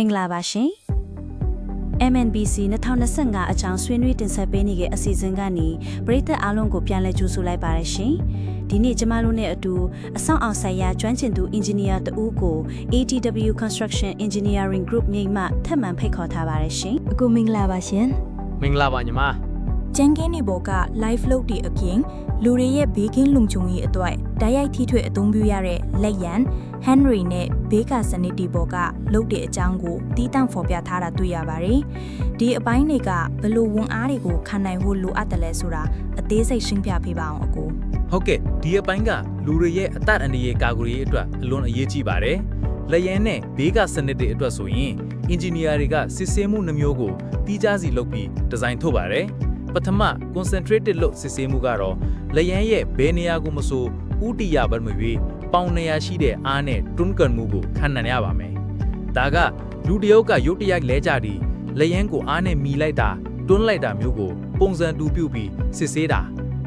င်္ဂလာပါရှင် MNBC 2025အကြောင်းဆွေးနွေးတင်ဆက်ပေးနေတဲ့အစီအစဉ်ကနေပရိသတ်အားလုံးကိုပြန်လည်ကြိုဆိုလိုက်ပါရရှင်ဒီနေ့ကျမတို့နဲ့အတူအဆောင်အောင်ဆိုင်ရာကျွမ်းကျင်သူအင်ဂျင်နီယာတဦးကို ATW Construction Engineering Group မြိတ်မှထပ်မံဖိတ်ခေါ်ထားပါရရှင်အခုမင်္ဂလာပါရှင်မင်္ဂလာပါညီမ ကျန်းကင်းနေဘောက live load တွေအပြင်လူတွေရဲ့ဘေးကင်းလုံခြုံရေးအတွက်ဓာတ်ရိုက်ထိထွေအသုံးပြုရတဲ့လက်ရန် Henry နဲ့ဘေးကာစနစ်တီဘောကလုတ်တဲ့အကြောင်းကိုတီးတန့်ဖော်ပြထားတာတွေ့ရပါတယ်။ဒီအပိုင်းတွေကဘယ်လိုဝန်အားတွေကိုခံနိုင်ဖို့လိုအပ်တယ်လဲဆိုတာအသေးစိတ်ရှင်းပြပေးပါအောင်အကိုဟုတ်ကဲ့ဒီအပိုင်းကလူတွေရဲ့အသက်အန္တရာယ်ကာကွယ်ရေးအတွက်အလွန်အရေးကြီးပါတယ်လက်ရန်နဲ့ဘေးကစနစ်တွေအတွက်ဆိုရင်အင်ဂျင်နီယာတွေကစစ်ဆေးမှုနှမျိုးကိုတီးခြားစီလုပ်ပြီးဒီဇိုင်းထုတ်ပါတယ် ပထမ concentrated လို့စစ်ဆေးမှုကတော့လက်ရန်ရဲ့ဘယ်နေရာကိုမဆိုဥတီရဘတ်မရွေးပေါင်နေရာရှိတဲ့အားနဲ့တွန်းကန်မှုကိုခံနိုင်ရပါမယ်ဒါကလူတစ်ယောက်ကရုတ်တရက်လဲကြပြီးလက်ရန်ကိုအားနဲ့မီလိုက်တာတွန်းလိုက်တာမျိုးကိုပုံစံတူပြုပြီးစစ်ဆေးတာ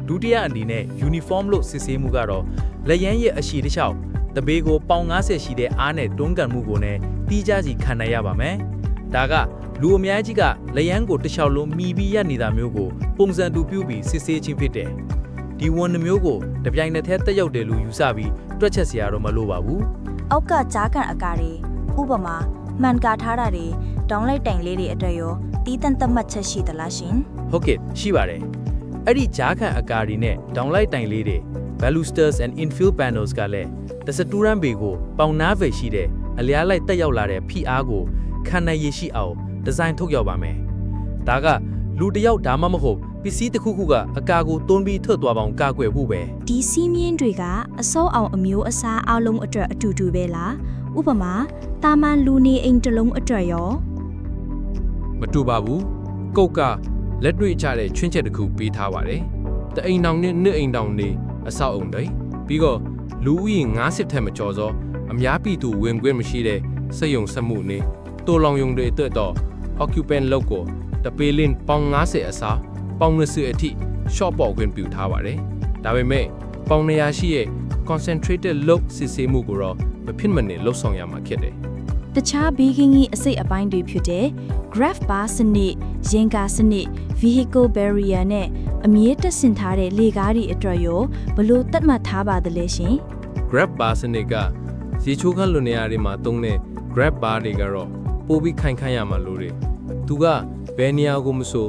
ဒုတိယအနေနဲ့ uniform လို့စစ်ဆေးမှုကတော့လက်ရန်ရဲ့အရှိတစ်လျှောက်တပေကိုပေါင်90ရှိတဲ့အားနဲ့တွန်းကန်မှုကိုလည်းတီးကြစီခံနိုင်ရပါမယ်။ဒါက လူအများကြီးကလက်ရန်ကိုတစ်လျှောက်လုံးမိပြီးရနေတာမျိုးကိုပုံစံတူပြုပြီးစစ်ဆေးခြင်းဖြစ်တယ်။ဒီဝန်နှမျိုးကိုတပြိုင်နက်တည်းတက်ရောက်တယ်လို့ယူဆပြီးတွက်ချက်စရာတော့မလိုပါဘူးအောက်ကကြားကန်အကာတွေဥပမာမှန်ကာထားတာတွေတောင်းလိုက်တိုင်လေးတွေအတွက်ရောတီးတန့်သတ်မှတ်ချက်ရှိသလားရှင်။ဟုတ်ကဲ့ရှိပါတယ်။အဲ့ဒီဂျားခံအကာဒီနဲ့ downlight တိုင်လေးတွေ balusters and infill panels ကလည်းတစတူရန်ဘေကိုပေါင်နားပဲရှိတဲ့အလျားလိုက်တက်ရောက်လာတဲ့ဖိအားကိုခံနိုင်ရရှိအောင် ဒီဇိုင်းထုတ်ရောက်ပါမယ်။ဒါကလူတစ်ယောက်ဒါမှမဟုတ်ပစ္စည်းတစ်ခုခုကအကာကိုတွန်းပြီးထွက်သွားပေါင်ကာကွယ်ဖို့ပဲဒီစီးမြင်းတွေကအစောအောင်အမျိုးအစားအလုံးအတွက်အတူတူပဲလားဥပမာတာမန်လူနေအိမ်တစ်လုံးအတွက်ရောမတူပါဘူးကုတ်ကလက်တွေ့ချတဲ့ချွင်းချက်တစ်ခုပေးထားပါတယ်တအိမ်တောင်နဲ့နှစ်အိမ်တောင်နေအဆောက်အုံတွေပြီးတော့လူဦးရေ90ထက်မကျော်သောအများပြည်သူဝင်ခွင့်မရှိတဲ့စက်ရုံစက်မှုနေတိုးလောင်ယုံတွေအတွက်တော့ occupant လောက်ကိုတပေလင်းပေါင်90အစားပေါင်20အထိ short ပေါ်ခွင့်ပြုထားပါတယ်ဒါပေမဲ့ပေါင်100ရှိရဲ့ concentrated load စစ်ဆေးမှုကိုတော့မဖြစ်မနေလှုပ်ဆောင်ရမှာဖြစ်တယ်တခြား baking ကြီးအစိတ်အပိုင်းတွေဖြစ်တဲ့ graph bar စနစ်ရင်ကာစနစ် vehicle barrier နဲ့အမြဲတက်ဆင်ထားတဲ့လေကားတွေအတွက်ရောဘလို့သတ်မှတ်ထားပါသလဲရှင် Grab bar စနစ်ကရေချိုးခန့်လွန်နေရာတွေမှာသုံးတဲ့ Grab bar တွေကတော့ ပိုပြီးခိုင်ခန့်ရမှာလို့တယ်။သူကဘယ်နေရာကိုမဆို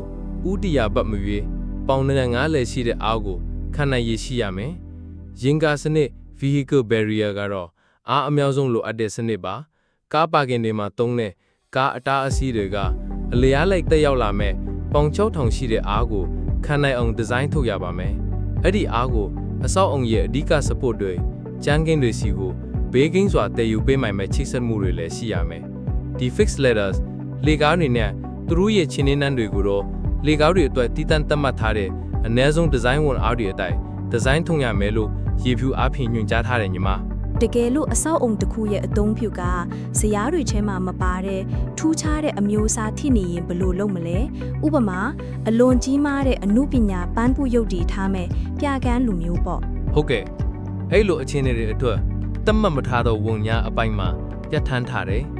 ဥတီယာဘတ်မရွေးပေါင်နဲ့ငါးလဲရှိတဲ့အားကိုခံနိုင်ရရှိရမယ်။ရင်ကာစနစ် vehicle barrier ကတော့အားအများဆုံးလိုအပ်တဲ့စနစ်ပါ။ကားပါကင်တွေမှာသုံးတဲ့ကားအတားအဆီးတွေကအလျားလိုက်တက်ရောက်လာမဲ့ပေါင်6000ရှိတဲ့အားကိုခံနိုင်အောင်ဒီဇိုင်းထုတ်ရပါမယ်။အဲ့ဒီအားကိုအဆောက်အုံရဲ့အဓိက support တွေကျန်းကင်းတွေစီကိုဘေးကင်းစွာတည်ယူပေးနိုင်မဲ့ချိတ်ဆက်မှုတွေလည်းရှိရမယ်။ ဒီ fixed letters လေကားတွေနဲ့သူတို့ရဲ့ချင်းနှင်းနှန်းတွေကိုတော့လေကားတွေအတွက်တည်တံ့သတ်မှတ်ထားတဲ့အနည်းဆုံး design ဝန်အားတွေအတိုင်း design ထုံရမယ်လို့ရေဖြူအားဖြင့်ညွှန်ကြားထားတယ်ညီမ။တကယ်လို့အဆောက်အုံတစ်ခုရဲ့အသုံးပြုကဇရာတွေထဲမှာမပါတဲ့ထူးခြားတဲ့အမျိုးအစားထိနေရင်ဘယ်လိုလုပ်မလဲဥပမာအလွန်ကြီးမားတဲ့အမှုပညာပန်းပုရုပ်တည်ထားမဲ့ပြကန်းလူမျိုးပေါ့ဟုတ်ကဲ့အဲ့လိုအခြေအနေတွေအတွက်တတ်မှတ်မထားသောဝန်ညာအပိုင်းမှာပြဋ္ဌာန်းထားတယ်။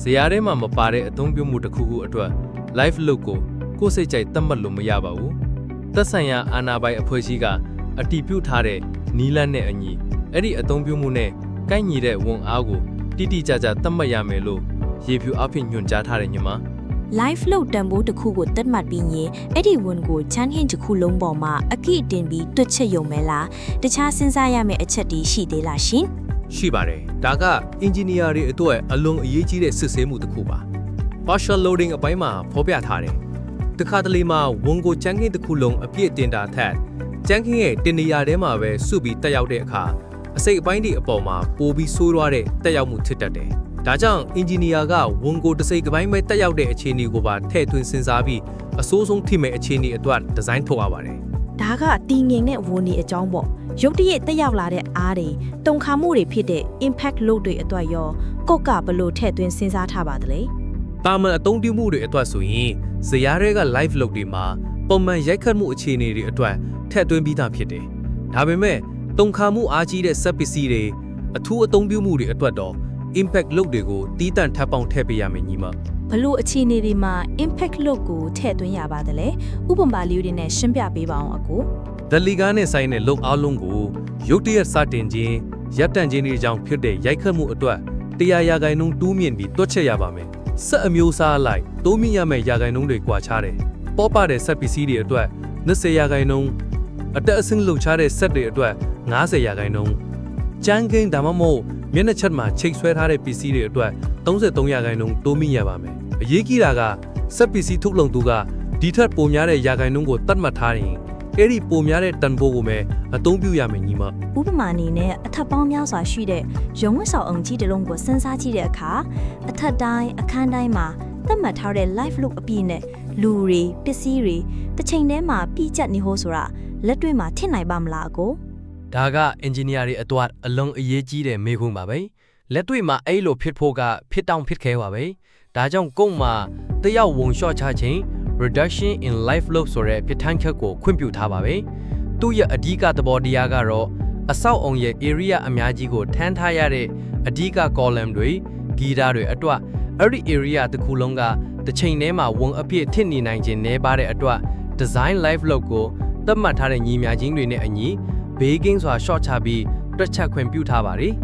ဇရာထဲမှာမပါတဲ့အသုံးပြုမှုတစ်ခုခုအတွက် live look ကိုကိုယ်စိတ်ကြိုက်တတ်မှတ်လို့မရပါဘူး။သက်ဆိုင်ရာအာဏာပိုင်အဖွဲ့အစည်းကအတည်ပြုထားတဲ့နီးလန်းနဲ့အညီအဲ့ဒီအသုံးပြုမှုနဲ့ကိုက်ညီတဲ့ဝန်အားကိုတိတိကျကျသတ်မှတ်ရမယ်လို့ရေဖြူအဖြစ်ညွှန်ကြားထားတယ်ညီမ။ live load တန်ဖိုးတစ်ခုကိုတတ်မှတ်ပြီးရင်အဲ့ဒီဝန်ကိုချမ်းဟင်းတစ်ခုလုံးပေါ်မှာအကိအတင်ပြီးတွက်ချက်ရုံပဲလားတခြားစဉ်းစားရမယ့်အချက်တွေရှိသေးလားရှင် ရှိပါတယ်ဒါကအင်ဂျင်နီယာတွေအတွက်အလွန်အရေးကြီးတဲ့စစ်ဆေးမှုတစ်ခုပါ partial loading အပိုင်းမှာဖော်ပြထားတယ်တခါတလေမှာဝန်ကိုချန်းခင်းတစ်ခုလုံးအပြည့်တင်တာထက်ချန်းခင်းရဲ့တင်နေရာထဲမှာပဲစုပြီးတက်ရောက်တဲ့အခါအစိတ်အပိုင်းတွေအပေါ်မှာပိုပြီးဆိုးရွားတဲ့တက်ရောက်မှုဖြစ်တတ်တယ်ဒါကြောင့်အင်ဂျင်နီယာကဝန်ကိုတစ်စိတ်ကပိုင်းပဲတက်ရောက်တဲ့အခြေအနေကိုပါထည့်သွင်းစဉ်းစားပြီးအစိုးဆုံးထိမဲ့အခြေအနေအတွက်ဒီဇိုင်းထုတ်ရပါတယ်ဒါကတီငင်တဲ့ဝန်ဒီအကြောင်းပေါ့ ရုတ်တရက်တက်ရောက်လာတဲ့အားတွေတုံခါမှုတွေဖြစ်တဲ့ impact load တွေအတွက်ရောကော့ကဘလို့ထည့်သွင်းစဉ်းစားထားပါသလဲတာမန်အသုံးပြုမှုတွေအတွက်ဆိုရင်ဇရာတွေက live log တွေမှာပုံမှန်ရိုက်ခတ်မှုအခြေအနေတွေအတွက်ထည့်သွင်းပြီးသားဖြစ်တယ်။ဒါပေမဲ့တုံခါမှုအားကြီးတဲ့စက်ပစ္စည်းတွေအထူးအသုံးပြုမှုတွေအတွက်တော့ impact လုပ်တွေကိုတီးတန့်ထပ်ပေါင်းထည့်ပေးရမယ်ညီမဘလို့အခြေအနေတွေမှာ impact လို့ကိုထည့်သွင်းရပါသလဲဥပမာလေးတွေနဲ့ရှင်းပြပေးပါအောင်အကို ဒလီကားနဲ့ဆိုင်တဲ့လုပ်အားလုံးကိုရုတ်တရက်စတင်ခြင်းရပ်တန့်ခြင်းတွေကြောင့်ဖြစ်တဲ့ရိုက်ခတ်မှုအတွက်တရားရာဂိုင်နှုန်းတူးမြင့်ပြီးတွက်ချက်ရပါမယ်။ဆက်အမျိုးအစားအလိုက်တိုးမြင့်ရမယ့်ရာဂိုင်နှုန်းတွေကွာခြားတယ်။ပေါ်ပတဲ့ဆက်ပစ္စည်းတွေအတွက်20ရာဂိုင်နှုန်းအတက်အဆင်းလှုပ်ရှားတဲ့ဆက်တွေအတွက်90ရာဂိုင်နှုန်းကျန်းကိန်းဒါမှမဟုတ်မျက်နှာချက်မှာချိတ်ဆွဲထားတဲ့ပစ္စည်းတွေအတွက်33ရာဂိုင်နှုန်းတိုးမြင့်ရပါမယ်။အရေးကြီးတာကဆက်ပစ္စည်းထုတ်လုပ်သူကဒီထက်ပိုများတဲ့ရာဂိုင်နှုန်းကိုတတ်မှတ်ထားရင် အဲ့ဒီပိုများတဲ့တန်ဖိုးကိုပဲအသုံးပြုရမယ်ညီမဥပမာအနေနဲ့အထက်ပေါင်းများစွာရှိတဲ့ရုံးဝတ်ဆောင်အောင်ကြီးတစ်လုံးကိုစဉ်းစားကြည့်တဲ့အခါအထက်တိုင်းအခန်းတိုင်းမှာသတ်မှတ်ထားတဲ့ life look အပြည့်နဲ့လူတွေပစ္စည်းတွေတစ်ချိန်တည်းမှာပြည့်ကျက်နေဟိုဆိုတာလက်တွေ့မှာထင်နိုင်ပါမလားအကိုဒါကအင်ဂျင်နီယာတွေအတွက်အလုံးအရေးကြီးတဲ့မေးခွန်းပါပဲလက်တွေ့မှာအဲ့လိုဖြစ်ဖို့ကဖြစ်တောင်ဖြစ်ခဲပါပဲဒါကြောင့်ကုန်းမှာတယောက်ဝန်လျှော့ချခြင်း reduction in life load ဆိုတဲ့ပြဋ္ဌာန်းချက်ကိုခွင့်ပြုထားပါပဲသူ့ရဲ့အဓိကသဘောတရားကတော့အဆောက်အုံရဲ့ area အများကြီးကိုထမ်းထားရတဲ့အဓိက column တွေဂီတာတွေအတွက်အဲ့ဒီ area တစ်ခုလုံးကတစ်ချိန်တည်းမှာဝန်အပြည့်ထစ်နေနိုင်ခြင်းနဲပါတဲ့အတွက် design life load ကိုသတ်မှတ်ထားတဲ့ညီမြချင်းတွေနဲ့အညီဘေးကင်းစွာ short ချပြီးတွက်ချက်ခွင့်ပြုထားပါတယ်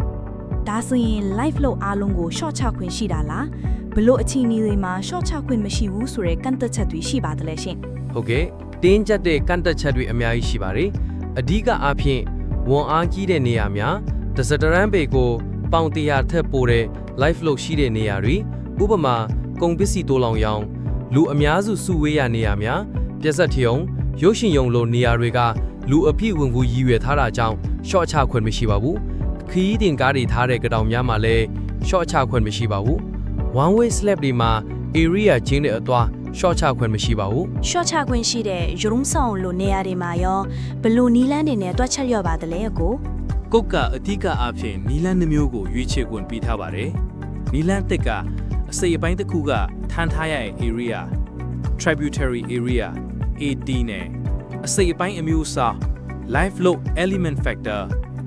ဒါဆိုရင် life look အားလုံးကို short ချခွင့်ရှိတာလား ဘလို့အခြေအနေတွေမှာ short ချခွင့်မရှိဘူးဆိုတဲ့ကန့်သက်ချက်တွေရှိပါသလဲရှင်ဟုတ်ကဲ့တင်းကျပ်တဲ့ကန့်သက်ချက်တွေအများကြီးရှိပါတယ်အဓိကအားဖြင့်ဝန်အားကြီးတဲ့နေရာများတစ်စတရန်ပေကိုပေါင်တရာထက်ပိုတဲ့ life load ရှိတဲ့နေရာတွေဥပမာကုန်ပစ္စည်းတိုးလောင်ရောင်လူအများစုစုဝေးရနေရာများပြက်ဆက်ထျုံရုပ်ရှင်ယုံလိုနေရာတွေကလူအဖြစ်ဝင်ကူရည်ရွယ်ထားတာကြောင့် short ချခွင့်မရှိပါဘူးခီးတင်ကားတွေထားတဲ့ကတောင်များမှာလည်း short ချခွင့်မရှိပါဘူး one way slab တွေမှာ area ချင်းတဲ့အသွား short ချခွင့်မရှိပါဘူး short ချခွင့်ရှိတဲ့ရုံးဆောင်လိုနေရာတွေမှာရောဘလို့နီးလန်းတွေနဲ့တွက်ချက်ရပါသလဲအကိုကုတ်ကအဓိကအားဖြင့်နီလန်းနှမျိုးကိုရွေးချယ်ခွင့်ပေးထားပါတယ်။နီလန်းတစ်ကအစိပ်အပိုင်းတစ်ခုကထမ်းထားရတဲ့ area tributary area AD နဲ့အစိပ်အပိုင်းအမျိုးအစား life load element factor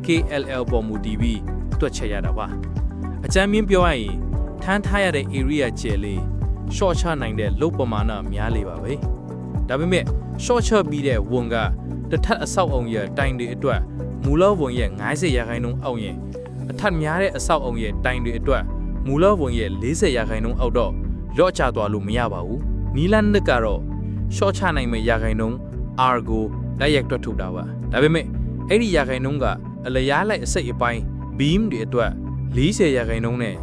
KLL ပေါ်မူတည်ပြီးတွက်ချက်ရတာပါ။အကြမ်းမြင့်ပြောရရင် ထမ်းထားရတဲ့ area ကျယ်လေး short ချနိုင်တဲ့ load ပမာဏများလေပါပဲ။ဒါပေမဲ့ short ချပြီးတဲ့ဝန်ကတစ်ထပ်အဆောက်အုံရဲ့တိုင်တွေအတွက်မူလဝန်ရဲ့90ရာခိုင်နှုန်းအောက်ရင်အထက်များတဲ့အဆောက်အုံရဲ့တိုင်တွေအတွက်မူလဝန်ရဲ့40ရာခိုင်နှုန်းအောက်တော့လော့ချသွားလို့မရပါဘူး။နီလန်နစ်ကတော့ short ချနိုင်မဲ့ရာခိုင်နှုန်း R ကိုတိုက်ရိုက်တွက်ထုတ်တာပါ။ဒါပေမဲ့အဲ့ဒီရာခိုင်နှုန်းကအလျားလိုက်အစိတ်အပိုင်း beam တွေအတွက်40ရာခိုင်နှုန်းနဲ့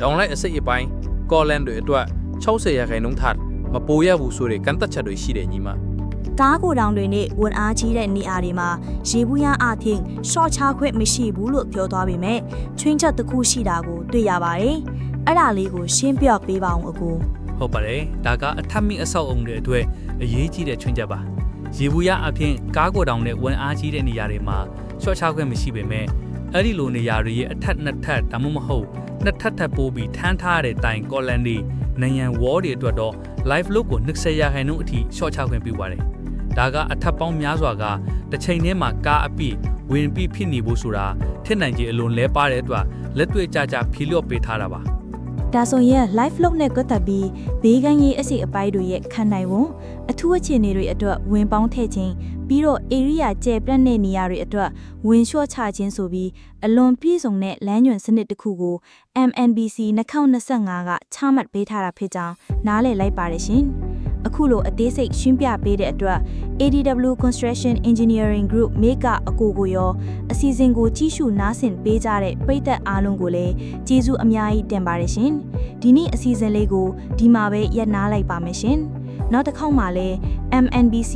ဒေါင်လိုက်အစိတ်အပိုင်း column တွေအတွက်60ရာခိုင်နှုန်းထပ်မပိုရဘူးဆိုတဲ့ကန့်သက်ချက်တွေရှိတယ်ညီမ။ကားကိုယ်တောင်တွေနဲ့ဝန်အားကြီးတဲ့နေရာတွေမှာရေဘူးရအထင် short ချခွင့်မရှိဘူးလို့ပြောသွားပေမဲ့ချွင်းချက်တစ်ခုရှိတာကိုတွေ့ရပါတယ်အဲ့ဒါလေးကိုရှင်းပြပေးပါအောင်အကိုဟုတ်ပါတယ်ဒါကအထက်မြင့်အဆောက်အုံတွေအတွက်အရေးကြီးတဲ့ချွင်းချက်ပါရေဘူးရအပြင်ကားကိုတောင်နဲ့ဝန်အားကြီးတဲ့နေရာတွေမှာရှော့ချခွင့်မရှိပေမဲ့ အဲ့ဒီလိုနေရာတွေရဲ့အထက်နှစ်ထပ်ဒါမှမဟုတ်နှစ်ထပ်ထပ်ပိုးပြီးထမ်းထားရတဲ့တိုင်ကော်လန်တွေနယံဝေါ်တွေအတွက်တော့ live look ကို20ရာခိုင်နှုန်းအထိရှော့ချခွင့်ပြုပါတယ်ဒါကအထက်ပေါင်းများစွာကတစ်ချိန်တည်းမှာကားအပြည့်ဝင်ပြီးဖြစ်နေဖို့ဆိုတာထစ်နိုင်ခြင်းအလွန်လဲပါတဲ့အတွက်လက်တွေ့ကြကြဖြေလျော့ပေးထားတာပါ ဒါဆိုရင် live look နဲ့ကွတ်သက်ပြီးဘေးကန်းရေးအစီအပိုင်းတွေရဲ့ခံနိုင်ဝန်အထူးအခြေအနေတွေအတွက်ဝင်ပေါင်းထည့်ခြင်းပြီးတော့ area ကျယ်ပြန့်တဲ့နေရာတွေအတွက်ဝင်လျှော့ချခြင်းဆိုပြီးအလွန်ပြည့်စုံတဲ့လမ်းညွှန်စနစ်တစ်ခုကို MNBC 2025ကချမှတ်ပေးထားတာဖြစ်ကြောင်းနားလည်လိုက်ပါတယ်ရှင် အခုလိုအသေးစိတ်ရှင်းပြပေးတဲ့အတွက် ADW Construction Engineering Group မေကအကိုကိုရောအစီအစဉ်ကိုကြီးစုနားဆင်ပေးကြတဲ့ပရိသတ်အားလုံးကိုလည်းကျေးဇူးအများကြီးတင်ပါတယ်ရှင်။ဒီနေ့အစီအစဉ်လေးကိုဒီမှာပဲရပ်နားလိုက်ပါမယ်ရှင်။နောက်တစ်ခေါက်မှာလည်း MNBC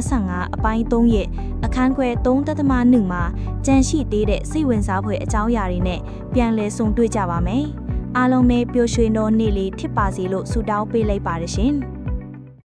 2025အပိုင်း3ရဲ့အခန်းခွဲ3.1မှာကြန့်ရှိသေးတဲ့စိတ်ဝင်စားဖွယ်အကြောင်းအရာတွေနဲ့ပြန်လည်ဆုံတွေ့ကြပါမယ်။အားလုံးပဲပျော်ရွှင်သောနေ့လေးဖြစ်ပါစေလို့ဆုတောင်းပေးလိုက်ပါတယ်ရှင်။